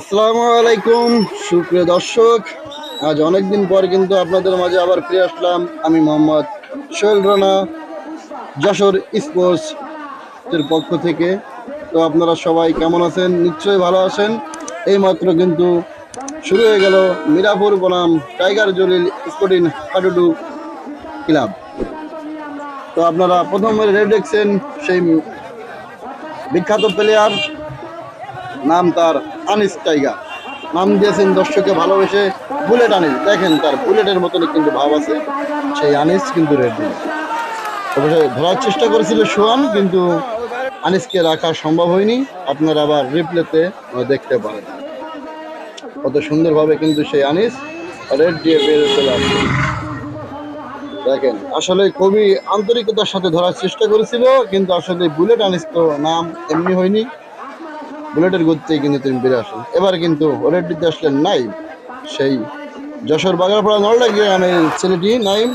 আসসালামু আলাইকুম, সুপ্রিয় দর্শক। আজ অনেকদিন পর কিন্তু আপনাদের মাঝে আবার ফিরে আসলাম আমি মোহাম্মদ সোহেল রানা, যশোর স্পোর্টস এর পক্ষ থেকে। তো আপনারা সবাই কেমন আছেন? নিশ্চয়ই ভালো আছেন। এইমাত্র কিন্তু শুরু হয়ে গেল মিরাপুর বনাম টাইগার জলিল স্পোর্টিং হাডুডু ক্লাব। তো আপনারা প্রথমে রেড দেখছেন, সেই বিখ্যাত প্লেয়ার নাম তার আনিস টাইগার। নাম দিয়েছেন দর্শকে ভালোবেসে বুলেট আনিস। দেখেন তার বুলেটের মতনই কিন্তু ভাব আছে। সেই আনিস কিন্তু রেড। অবশ্যই ধরার চেষ্টা করেছিল সোয়ান কিন্তু আনিসকে রাখা সম্ভব হয়নি। আপনারা আবার রিপ্লেতে দেখতে পারেন। কত সুন্দরভাবে কিন্তু সেই আনিস রেড দিয়ে বেরিয়ে চলে আসছে। দেখেন, আসলে খুবই আন্তরিকতার সাথে ধরার চেষ্টা করেছিল, কিন্তু আসলে বুলেট আনিস তো নাম এমনি হয়নি। বুলেটের গতিতে কিন্তু তিনি বেরিয়ে আসেন। এবার কিন্তু ওরের দিতে আসলেন নাইম। সেই যশোর বাগারপাড়া নলডা গ্রামের ছেলেটি নাইম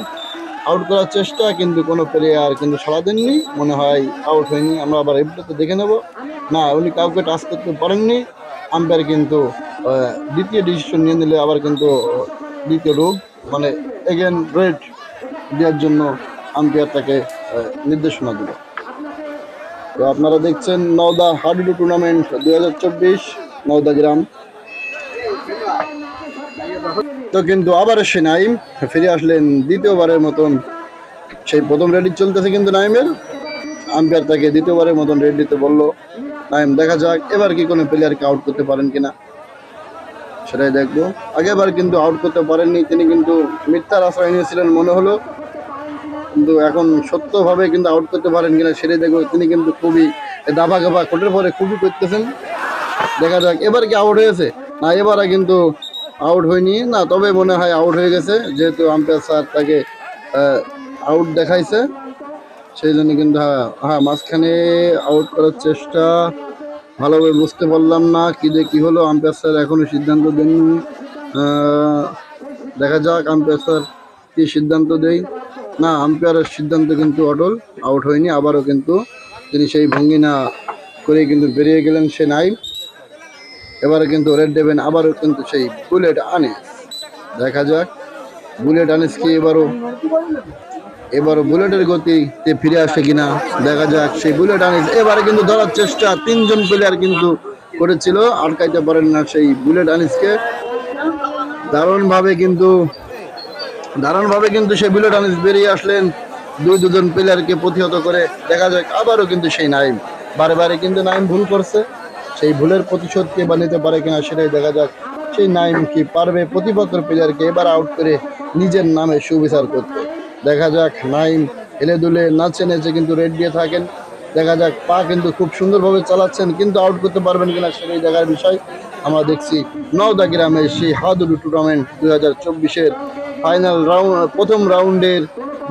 আউট করার চেষ্টা, কিন্তু কোনো প্লেয়ার কিন্তু সাড়া দেননি। মনে হয় আউট হয়নি। আমরা আবার রিপ্লেতে দেখে নেব। না, উনি কাউকে টাচ করতে পারেননি। আম্পায়ার কিন্তু দ্বিতীয় ডিসিশন নিয়ে নিলে আবার কিন্তু দ্বিতীয় রোগ। মানে এগেন রেড দেওয়ার জন্য আম্পায়ার তাকে নির্দেশনা দিল। তো আপনারা দেখছেন নওদা হাডুডু টুর্নামেন্ট দুই হাজার চব্বিশ, নওদা গ্রাম। তো কিন্তু আবার সে নাইম, ফিরে আসলেন দ্বিতীয়বারের মতন। সেই প্রথম রেডি চলতেছে কিন্তু নাইমের। আম্পায়ার তাকে দ্বিতীয়বারের মতন রেড দিতে বলল। নাইম, দেখা যাক, এবার কি কোনো প্লেয়ারকে আউট করতে পারেন কিনা। সেটাই দেখব। আগেবার কিন্তু আউট করতে পারেননি, তিনি কিন্তু মিথ্যার আশ্রয় নিয়েছিলেন মনে হলো। কিন্তু এখন সত্যভাবে কিন্তু আউট করতে পারেন কিনা সেটাই দেখব। তিনি কিন্তু খুবই দাবা গাবা কোটের পরে খুবই করতেছেন। দেখা যাক, এবার কি আউট হয়েছে? না, এবারে কিন্তু আউট হয়নি। না, তবে মনে হয় আউট হয়ে গেছে, যেহেতু আম্পায়ার স্যার তাকে আউট দেখাইছে। সেই জন্য কিন্তু হ্যাঁ হ্যাঁ মাঝখানে আউট করার চেষ্টা। ভালোভাবে বুঝতে পারলাম না কি যে কি হলো। আম্পায়ার স্যার এখনও সিদ্ধান্ত দেননি। দেখা যাক আম্পায়ার স্যার কি সিদ্ধান্ত দেয়। না আম্পায়ারের সিদ্ধান্ত কিন্তু অটল আউট হয়নি, আবারও কিন্তু তিনি সেই ভঙ্গি না করে কিন্তু বেরিয়ে গেলেন সে নাই এবারে কিন্তু রেড দেবেন আবারও কিন্তু সেই বুলেট আনিস দেখা যাক বুলেট আনিস কি এবারও? এবারও বুলেটের গতিতে ফিরে আসে কিনা? দেখা যাক, সেই বুলেট আনিস। এবারে কিন্তু ধরার চেষ্টা তিনজন প্লেয়ার কিন্তু করেছিল। আটকাইতে পারেন না সেই বুলেট আনিসকে। দারুণভাবে কিন্তু দারুণভাবে কিন্তু সেই বুলেট আনিস বেরিয়ে আসলেন। দুই, দুজন প্লেয়ারকে প্রতিহত করে দেখা যাক, আবারও কিন্তু সেই নাইম। বারে বারে কিন্তু নাইম ভুল করছে। সেই ভুলের প্রতিশোধ কে বা নিতে পারে কিনা সেটাই দেখা যাক। সেই নাইম কি পারবে? প্রতিপক্ষ প্লেয়ারকে এবার আউট করে নিজের নামে সুবিচার করতে। দেখা যাক, নাইম হেলে দুলে নাচে নেচে কিন্তু রেড দিয়ে থাকেন। দেখা যাক, পা কিন্তু খুব সুন্দরভাবে চালাচ্ছেন, কিন্তু আউট করতে পারবেন কিনা সেটাই দেখার বিষয়। আমরা দেখছি নওদা গ্রামের সেই হাদুডু টুর্নামেন্ট দু হাজার চব্বিশের ফাইনাল রাউন্ড প্রথম রাউন্ডের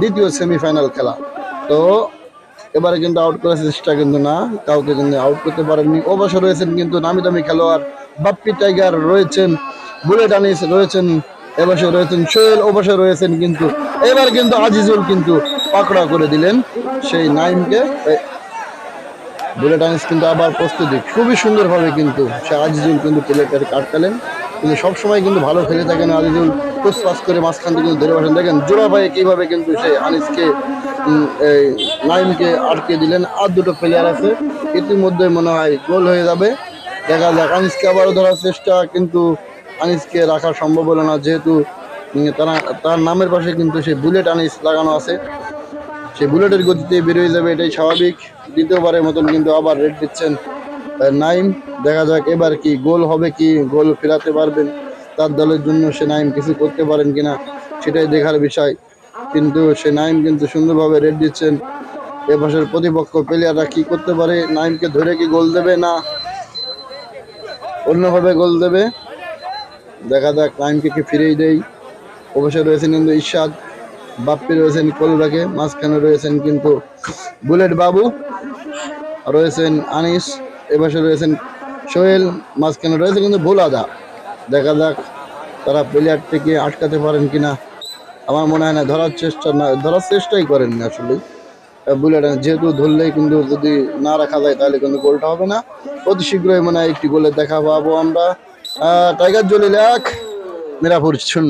দ্বিতীয় সেমিফাইনাল খেলা। তো, এবারে কিন্তু আউট করার চেষ্টা কিন্তু না, কাউকে কিন্তু আউট করতে পারেননি। অবশ্য রয়েছেন কিন্তু নামি দামি খেলোয়াড় বাপ্পি টাইগার রয়েছেন, বুলেট আনিস রয়েছেন, এবছর রয়েছেন সোহেল অবশ্য রয়েছেন কিন্তু, এবার কিন্তু আজিজুল কিন্তু পাকড়া করে দিলেন সেই নাইমকে। বুলেট আনিস কিন্তু আবার প্রস্তুতি, খুবই সুন্দরভাবে কিন্তু সে আজিজুল কিন্তু প্লেটার কাটকালেন কিন্তু সবসময় কিন্তু ভালো খেলে থাকেন আজিজুল। পুষ্পাস করে মাঝখান কিন্তু ধরে বসেন। দেখেন, জোড়া ভাই কীভাবে কিন্তু সে আনিসকে এই নাইমকে আটকে দিলেন। আর দুটো প্লেয়ার আছে। ইতিমধ্যে মনে হয় গোল হয়ে যাবে। দেখা যাক আনিসকে আবারও ধরার চেষ্টা, কিন্তু আনিসকে রাখা সম্ভব হলো না। যেহেতু তারা, তার নামের পাশে কিন্তু সেই বুলেট আনিস লাগানো আছে। সেই বুলেটের গতিতে বেরিয়ে যাবে, এটাই স্বাভাবিক। দ্বিতীয়বারের মতন কিন্তু আবার রেড দিচ্ছেন নাইম। দেখা যাক, এবার কি গোল হবে কি, গোল ফেরাতে পারবেন। তার দলের জন্য সে নাইম কিছু করতে পারেন কিনা সেটাই দেখার বিষয়। কিন্তু সে নাইম কিন্তু সুন্দরভাবে রেড দিচ্ছেন। এবছর প্রতিপক্ষ প্লেয়াররা কি করতে পারে? নাইমকে ধরে কি গোল দেবে না? অন্যভাবে গোল দেবে? দেখা যাক, নাইমকে কি ফিরেই দেই। অবশ্যই রয়েছেন কিন্তু ইশাদ বাপ্পি রয়েছেন কলবাকে মাঝখানে রয়েছেন কিন্তু বুলেট বাবু। রয়েছেন আনিস এবছর রয়েছেন সোহেল, মাঝখানে রয়েছে কিন্তু ভোলাদা। দেখা যাক তারা প্লেয়ারটিকে আটকাতে পারেন কিনা। আমার মনে হয় না, ধরার চেষ্টা না, ধরার চেষ্টাই করেননি আসলে। বুলেট যেহেতু ধরলেই কিন্তু যদি না রাখা যায় তাহলে কিন্তু গোলটা হবে না। অতি শীঘ্রই মনে হয় একটি গোলের দেখা পাবো আমরা। টাইগার জলিল এক মিরাপুর শূন্য।